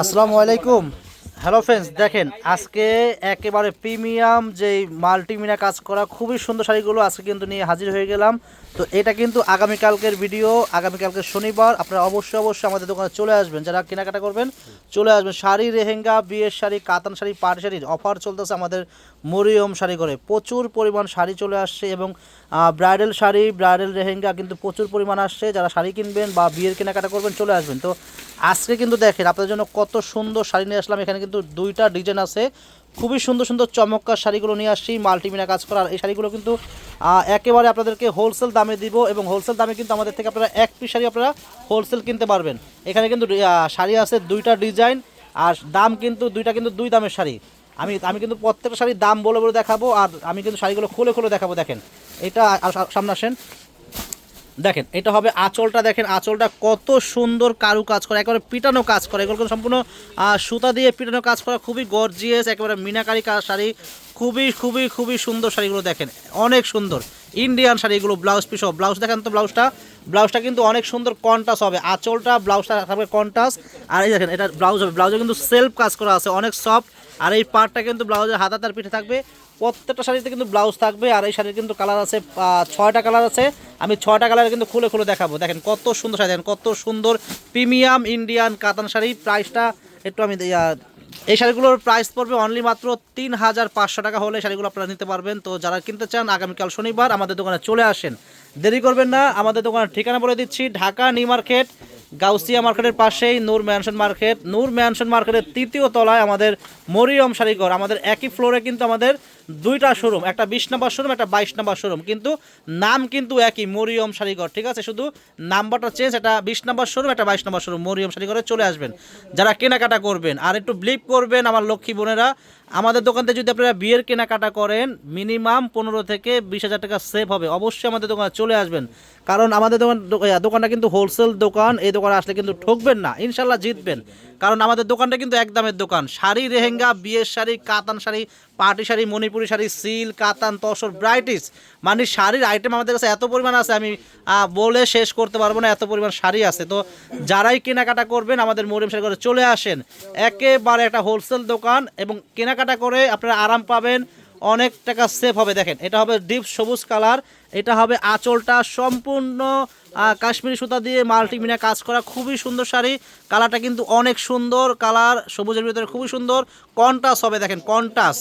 আসসালামু আলাইকুম। Hello friends দেখেন, আজকে একেবারে প্রিমিয়াম যেই মাল্টিমিনা কাজ করা খুবই সুন্দর শাড়িগুলো আজকে কিন্তু নিয়ে হাজির হয়ে গেলাম। তো এটা কিন্তু আগামীকালকের ভিডিও আগামীকালকের শনিবার আপনারা অবশ্যই অবশ্যই আমাদের দোকানে চলে আসবেন। যারা কেনাকাটা করবেন, চলে আসবেন। শাড়ি রেহেঙ্গা বিয়ের শাড়ি, কাতান শাড়ি, পাট শাড়ির অফার চলতেছে আমাদের মরিয়ম শাড়ি করে প্রচুর পরিমাণ শাড়ি চলে আসছে এবং ব্রাইডাল শাড়ি, ব্রাইডাল রেহেঙ্গা কিন্তু প্রচুর পরিমাণ আসছে। যারা শাড়ি কিনবেন বা বিয়ের কেনাকাটা করবেন চলে আসবেন। তো আজকে কিন্তু দেখেন, আপনাদের জন্য কত সুন্দর শাড়ি নিয়ে আসলাম। এখানে কিন্তু দুইটা ডিজাইন আছে। খুবই সুন্দর সুন্দর চমৎকার শাড়িগুলো নিয়ে আসছি, মাল্টিমিনা কাজ করার। এই শাড়িগুলো কিন্তু একেবারে আপনাদেরকে হোলসেল দামে দিব এবং হোলসেল দামে কিন্তু আমাদের থেকে আপনারা এক পিস শাড়ি আপনারা হোলসেল কিনতে পারবেন। এখানে কিন্তু শাড়ি আছে দুইটা ডিজাইন আর দাম কিন্তু, দুইটা কিন্তু দুই দামের শাড়ি। আমি আমি কিন্তু প্রত্যেকটা শাড়ির দাম বলে বলে দেখাবো আর আমি কিন্তু শাড়িগুলো খুলে খুলে দেখাবো, দেখেন। এটা সামনে আসেন। দেখেন, এটা হবে আঁচলটা, দেখেন, আঁচলটা কত সুন্দর কারু কাজ করে, একেবারে পিটানো কাজ করে। এগুলো সম্পূর্ণ সুতা দিয়ে পিটানো কাজ করা, খুবই গর্জিয়াস একেবারে মিনাকারি শাড়ি, খুবই খুবই খুবই সুন্দর শাড়িগুলো দেখেন, অনেক সুন্দর। ইন্ডিয়ান শাড়িগুলো ব্লাউজ পিস ব্লাউজ দেখেন তো ব্লাউজটা ব্লাউজটা কিন্তু অনেক সুন্দর কন্টাস হবে। আঁচলটা ব্লাউজটা থাকবে কন্টাস আর এই দেখেন, এটা ব্লাউজ হবে। ব্লাউজে কিন্তু সেলফ কাজ করা আছে, অনেক সফট আর এই পার্টটা কিন্তু ব্লাউজের হাতা তার পিঠে থাকবে। প্রত্যেকটা শাড়িতে কিন্তু ব্লাউজ থাকবে। আর এই শাড়ির কিন্তু কালার আছে ছয়টা কালার আছে। আমি ছয়টা কালার কিন্তু খুলে খুলে দেখাবো। দেখেন কত সুন্দর শাড়ি, দেখেন কত সুন্দর প্রিমিয়াম ইন্ডিয়ান কাতান শাড়ি। প্রাইসটা একটু আমি এই শাড়িগুলোর প্রাইস পড়বে অনলি মাত্র তিন হাজার পাঁচশো টাকা হলে শাড়িগুলো আপনারা নিতে পারবেন। তো যারা কিনতে চান, আগামীকাল শনিবার আমাদের দোকানে চলে আসেন। দেরি করবেন না, আমাদের দোকানের ঠিকানা বলে দিচ্ছি, ঢাকা নিউ মার্কেট, গাউসিয়া মার্কেটের পাশেই Noor mansion market. Noor mansion মার্কেটের তৃতীয় তলায় আমাদের মরিয়ম শাড়িঘর, আমাদের একই ফ্লোরে কিন্তু আমাদের দুইটা শোরুম একটা বিশ নাম্বার শোরুম একটা বাইশ নাম্বার শোরুম কিন্তু নাম কিন্তু একই, মরিয়ম শাড়িঘর ঠিক আছে? শুধু নাম্বারটা চেঞ্জ একটা বিশ নাম্বার শোরুম একটা বাইশ নাম্বার শোরুম মরিয়ম শাড়িঘরে চলে আসবেন। যারা কেনাকাটা করবেন, আর একটু ব্লিপ করবেন আমার লক্ষ্মী বোনেরা, আমাদের দোকান থেকে যদি আপনারা বিয়ের কেনাকাটা করেন মিনিমাম পনেরো থেকে বিশ হাজার টাকা সেভ হবে। অবশ্যই আমাদের দোকানে চলে আসবেন। কারণ আমাদের দোকান, দোকানটা কিন্তু হোলসেল দোকান, এই দোকানে আসলে কিন্তু ঠকবেন না। ইনশাল্লাহ জিতবেন। কারণ আমাদের দোকানটা কিন্তু একদমের দোকান। শাড়ি রেহেঙ্গা বিয়ের শাড়ি, কাতান শাড়ি, পার্টি শাড়ি, মণিপুরি শাড়ি সিল কাতান, তসর ব্রাইটিস মানে শাড়ির আইটেম আমাদের কাছে এত পরিমাণ আছে, আমি বলে শেষ করতে পারব না, এত পরিমাণ শাড়ি আছে। তো যারাই কেনাকাটা করবেন, আমাদের মরিম শাড়ি করে চলে আসেন। একেবারে একটা হোলসেল দোকান এবং কেনাকাটা করে আপনারা আরাম পাবেন। অনেক টাকা সেভ হবে। দেখেন, এটা হবে ডিপ সবুজ কালার এটা হবে আঁচলটা সম্পূর্ণ কাশ্মীরি সুতা দিয়ে মাল্টিমিনা কাজ করা। খুবই সুন্দর শাড়ি কালারটা কিন্তু অনেক সুন্দর কালার সবুজের ভিতরে খুবই সুন্দর। কন্টাস হবে, দেখেন কন্টাস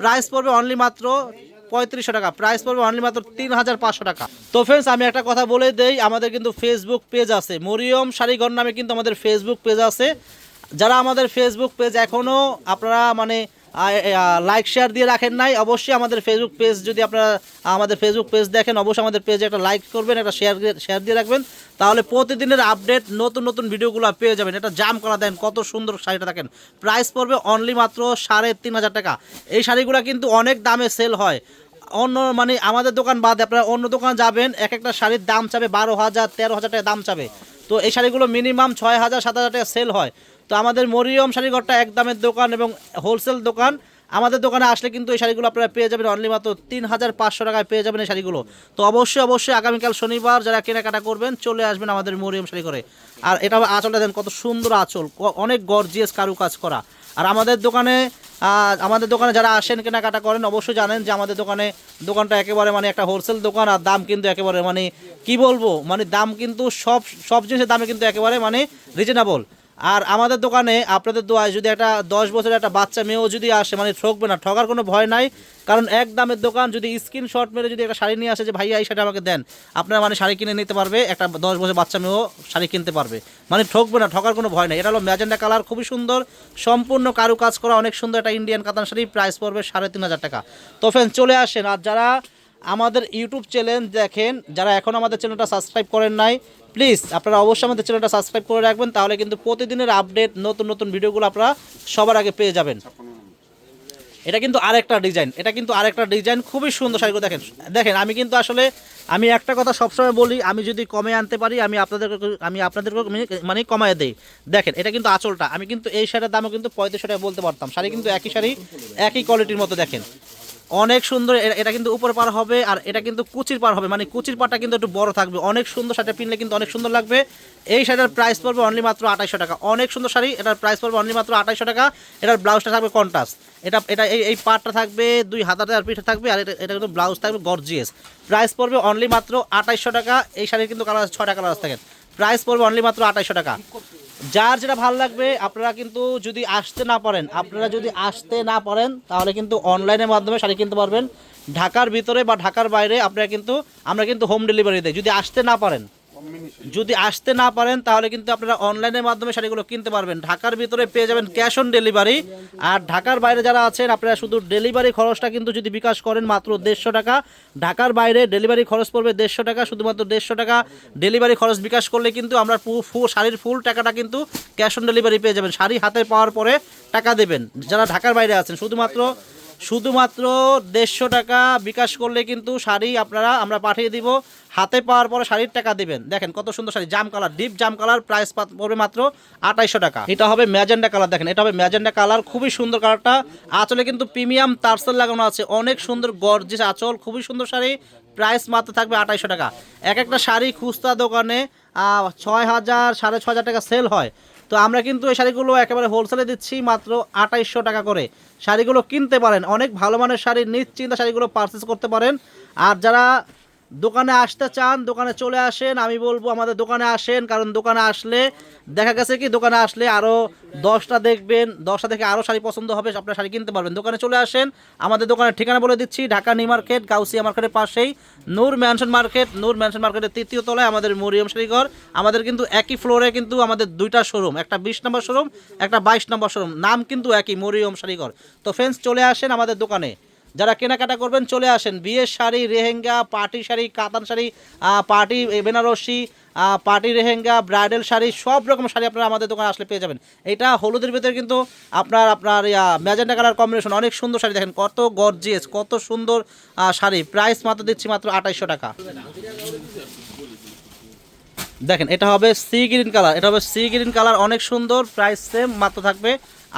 প্রাইস পড়বে অনলি মাত্র পঁয়ত্রিশশো টাকা প্রাইস পড়বে অনলি মাত্র তিন হাজার পাঁচশো টাকা। তো ফ্রেন্ডস আমি একটা কথা বলে দেই, আমাদের কিন্তু ফেসবুক পেজ আছে। মরিয়ম শাড়িঘর নামে কিন্তু আমাদের ফেসবুক পেজ আছে। যারা আমাদের ফেসবুক পেজ এখনও আপনারা মানে লাইক শেয়ার দিয়ে রাখেন নাই। অবশ্যই আমাদের ফেসবুক পেজ যদি আপনারা, আমাদের ফেসবুক পেজ দেখেন, অবশ্যই আমাদের পেজে একটা লাইক করবেন, একটা শেয়ার শেয়ার দিয়ে রাখবেন। তাহলে প্রতিদিনের আপডেট নতুন নতুন ভিডিওগুলো পেয়ে যাবেন। এটা জাম করা দেন, কত সুন্দর শাড়িটা দেখেন। প্রাইস পড়বে অনলি মাত্র সাড়ে তিন হাজার টাকা। এই শাড়িগুলো কিন্তু অনেক দামে সেল হয়। অন্য মানে আমাদের দোকান বাদে আপনারা অন্য দোকান যাবেন, এক একটা শাড়ির দাম চাবে বারো হাজার, তেরো হাজার টাকা দাম চাবে। তো এই শাড়িগুলো মিনিমাম ছয় হাজার, সাত হাজার টাকা সেল হয়। তো আমাদের মরিয়ম শাড়িঘরটা এক দামের দোকান এবং হোলসেল দোকান। আমাদের দোকানে আসলে কিন্তু এই শাড়িগুলো আপনারা পেয়ে যাবেন অনলি মাত্র তিন হাজার পাঁচশো টাকায় পেয়ে যাবেন এই শাড়িগুলো। তো অবশ্যই অবশ্যই আগামীকাল শনিবার যারা কেনাকাটা করবেন, চলে আসবেন আমাদের মরিয়ম শাড়ি করে আর এটা আঁচলটা দেন কত সুন্দর আঁচল অনেক গর্জিয়াস কারুকাজ করা। আর আমাদের দোকানে আমাদের দোকানে যারা আসেন, কেনাকাটা করেন, অবশ্যই জানেন যে আমাদের দোকানে দোকানটা একেবারে মানে একটা হোলসেল দোকান, আর দাম কিন্তু একেবারে মানে কি বলব মানে দাম কিন্তু সব সব জিনিসের দামে কিন্তু একেবারে মানে রিজনেবল আর আমাদের দোকানে আপনাদের দোয়ায় যদি একটা দশ বছরের একটা বাচ্চা মেয়েও যদি আসে মানে ঠকবে না, ঠকার কোনো ভয় নাই। কারণ এক দামের দোকান যদি স্ক্রিন স্ক্রিনশট মেরে যদি একটা শাড়ি নিয়ে আসে যে, ভাইয়া, এই শাড়ি আমাকে দেন। আপনারা মানে শাড়ি কিনে নিতে পারবে, একটা দশ বছর বাচ্চা মেয়েও শাড়ি কিনতে পারবে। মানে ঠকবে না, ঠকার কোনো ভয় নেই। এটা হলো ম্যাজেন্ডা কালার, খুবই সুন্দর। সম্পূর্ণ কারু কাজ করা, অনেক সুন্দর একটা ইন্ডিয়ান কাতান শাড়ি। প্রাইস পড়বে সাড়ে তিন হাজার টাকা। তো ফ্রেন্ড চলে আসেন। আর যারা আমাদের ইউটিউব চ্যানেল দেখেন, যারা এখন আমাদের চ্যানেলটা সাবস্ক্রাইব করেন নাই প্লিজ আপনারা অবশ্যই আমাদের চ্যানেলটা সাবস্ক্রাইব করে রাখবেন, তাহলে কিন্তু প্রতিদিনের আপডেট নতুন নতুন ভিডিওগুলো আপনারা সবার আগে পেয়ে যাবেন। এটা কিন্তু আরেকটা ডিজাইন এটা কিন্তু আরেকটা ডিজাইন খুবই সুন্দর শাড়িগুলো দেখেন। দেখেন, আমি কিন্তু আসলে, আমি একটা কথা সবসময় বলি, আমি যদি কমে আনতে পারি, আমি আপনাদের, আমি আপনাদেরকে মানে কমায় দেই। দেখেন, এটা কিন্তু আঁচলটা, আমি কিন্তু এই শাড়ির দামও কিন্তু পঁয়ত্রিশশো টাকা বলতে পারতাম, শাড়ি কিন্তু একই শাড়ি, একই কোয়ালিটির মতো দেখেন। অনেক সুন্দর এটা কিন্তু উপরে পার হবে আর এটা কিন্তু কুচির পার হবে। মানে কুচির পারটা কিন্তু একটু বড় থাকবে। অনেক সুন্দর শাড়িটা পিনলে কিন্তু অনেক সুন্দর লাগবে। এই শাড়িটার প্রাইস পড়বে অনলি মাত্র আঠাইশো টাকা। অনেক সুন্দর শাড়ি, এটার প্রাইস পড়বে অনলি মাত্র আঠাইশো টাকা। এটার ব্লাউজটা থাকবে কন্টাস এটা এটা এই পাটটা থাকবে দুই হাতাতে আর পিঠে থাকবে আর এটা এটা কিন্তু ব্লাউজ থাকবে গর্জিয়াস প্রাইস পড়বে অনলি মাত্র আঠাইশো টাকা। এই শাড়ির কিন্তু কালার ছটা কালার থাকেন প্রাইস পড়বে অনলি মাত্র আঠাইশো টাকা। যার যেটা ভালো লাগবে, আপনারা কিন্তু যদি আসতে না পারেন, আপনারা যদি আসতে না পারেন, তাহলে কিন্তু অনলাইনের মাধ্যমে শাড়ি কিনতে পারবেন। ঢাকার ভিতরে বা ঢাকার বাইরে আপনারা কিন্তু, আমরা কিন্তু হোম ডেলিভারি দিই। যদি আসতে না পারেন যদি আসতে না পারেন, তাহলে কিন্তু আপনারা অনলাইনের মাধ্যমে শাড়িগুলো কিনতে পারবেন। ঢাকার ভিতরে পেয়ে যাবেন ক্যাশ অন ডেলিভারি আর ঢাকার বাইরে যারা আছেন, আপনারা শুধু ডেলিভারি খরচটা কিন্তু যদি বিকাশ করেন মাত্র দেড়শো টাকা। ঢাকার বাইরে ডেলিভারি খরচ পড়বে দেড়শো টাকা, শুধুমাত্র দেড়শো টাকা। ডেলিভারি খরচ বিকাশ করলে কিন্তু আমরা ফুল শাড়ির ফুল টাকাটা কিন্তু ক্যাশ অন ডেলিভারি পেয়ে যাবেন। শাড়ি হাতে পাওয়ার পরে টাকা দেবেন। যারা ঢাকার বাইরে আছেন, শুধুমাত্র শুধুমাত্র দেড়শো টাকা বিকাশ করলে কিন্তু শাড়ি আপনারা, আমরা পাঠিয়ে দিব। হাতে পাওয়ার পরে শাড়ির টাকা দিবেন। দেখেন কত সুন্দর শাড়ি, জাম কালার, ডিপ জাম কালার প্রাইস পড়বে মাত্র আঠাইশো টাকা। এটা হবে ম্যাজেন্ডা কালার, দেখেন, এটা হবে ম্যাজেন্ডা কালার, খুবই সুন্দর কালারটা। আঁচলে কিন্তু প্রিমিয়াম তারসেল লাগানো আছে। অনেক সুন্দর গর্জিস আঁচল, খুবই সুন্দর শাড়ি। প্রাইস মাত্র থাকবে আঠাইশো টাকা। এক একটা শাড়ি খুচরা দোকানে ছয় হাজার, সাড়ে ছ হাজার টাকা সেল হয়। তো আমরা কিন্তু এই শাড়িগুলো একেবারে হোলসেলে দিচ্ছি মাত্র আঠাইশশো টাকা করে। শাড়িগুলো কিনতে পারেন, অনেক ভালো মানের শাড়ি, নিশ্চিন্তে শাড়িগুলো পারচেস করতে পারেন। আর যারা দোকানে আসতে চান, দোকানে চলে আসেন, আমি বলব আমাদের দোকানে আসেন, কারণ দোকানে আসলে দেখা গেছে কি, দোকানে আসলে আরও দশটা দেখবেন, দশটা থেকে আরও শাড়ি পছন্দ হবে, আপনার শাড়ি কিনতে পারবেন। দোকানে চলে আসেন, আমাদের দোকানের ঠিকানা বলে দিচ্ছি, ঢাকা নিউ মার্কেট, গাউসিয়া মার্কেটের পাশেই, Noor mansion market, Noor mansion মার্কেটের তৃতীয় তলায় আমাদের মরিয়ম শাড়িঘর। আমাদের কিন্তু একই ফ্লোরে কিন্তু আমাদের দুইটা শোরুম, একটা বিশ নম্বর শোরুম, একটা বাইশ নম্বর শোরুম, নাম কিন্তু একই মরিয়ম শাড়িঘর। তো ফ্রেন্ডস চলে আসেন আমাদের দোকানে। যারা কেনাকাটা করবেন চলে আসেন। বিয়ের শাড়ি, রেহেঙ্গা, পার্টি শাড়ি, কাতান sari party Benarasi party, lehenga, bridal sari, সব রকম শাড়ি আপনারা আমাদের দোকানে আসলে পেয়ে যাবেন। এটা হলুদের ভিতরে কিন্তু আপনার আপনার ম্যাজেন্ডা কালার কম্বিনেশন অনেক সুন্দর শাড়ি দেখেন, কত গর্জিয়াস, কত সুন্দর শাড়ি। প্রাইস মাত্র দিচ্ছি মাত্র আঠাইশশো টাকা। দেখেন, এটা হবে সি গ্রিন কালার, এটা হবে সি গ্রিন কালার, অনেক সুন্দর, প্রাইস সেম, মাত্র থাকবে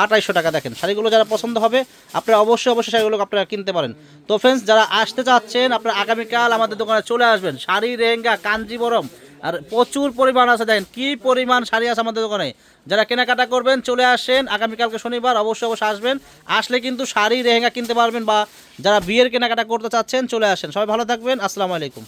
আঠাইশশো টাকা দেখেন। শাড়িগুলো যারা পছন্দ হবে, আপনারা অবশ্যই অবশ্যই শাড়িগুলো আপনারা কিনতে পারেন। তো ফ্রেন্ডস যারা আসতে চাচ্ছেন, আপনারা আগামীকাল আমাদের দোকানে চলে আসবেন। শাড়ি, রেহেঙ্গা কাঞ্জিবরম আর প্রচুর পরিমাণ আছে দেখেন, কি পরিমাণ শাড়ি আছে আমাদের দোকানে। যারা কেনাকাটা করবেন, চলে আসেন। আগামীকালকে শনিবার অবশ্যই অবশ্যই আসবেন। আসলে কিন্তু শাড়ি, রেহেঙ্গা কিনতে পারবেন বা যারা বিয়ের কেনাকাটা করতে চাচ্ছেন, চলে আসেন। সবাই ভালো থাকবেন। আসসালামু আলাইকুম।